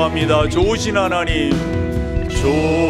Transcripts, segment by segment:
감사합니다. 좋으신 하나님, 좋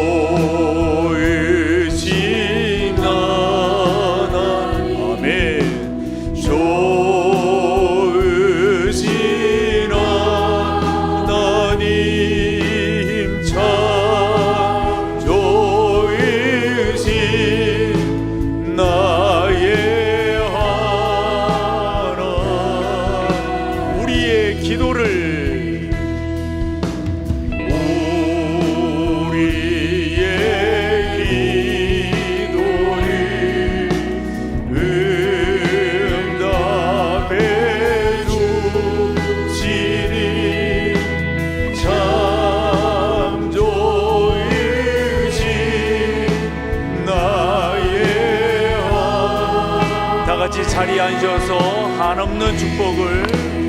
같이 자리에 앉아서 한없는 축복을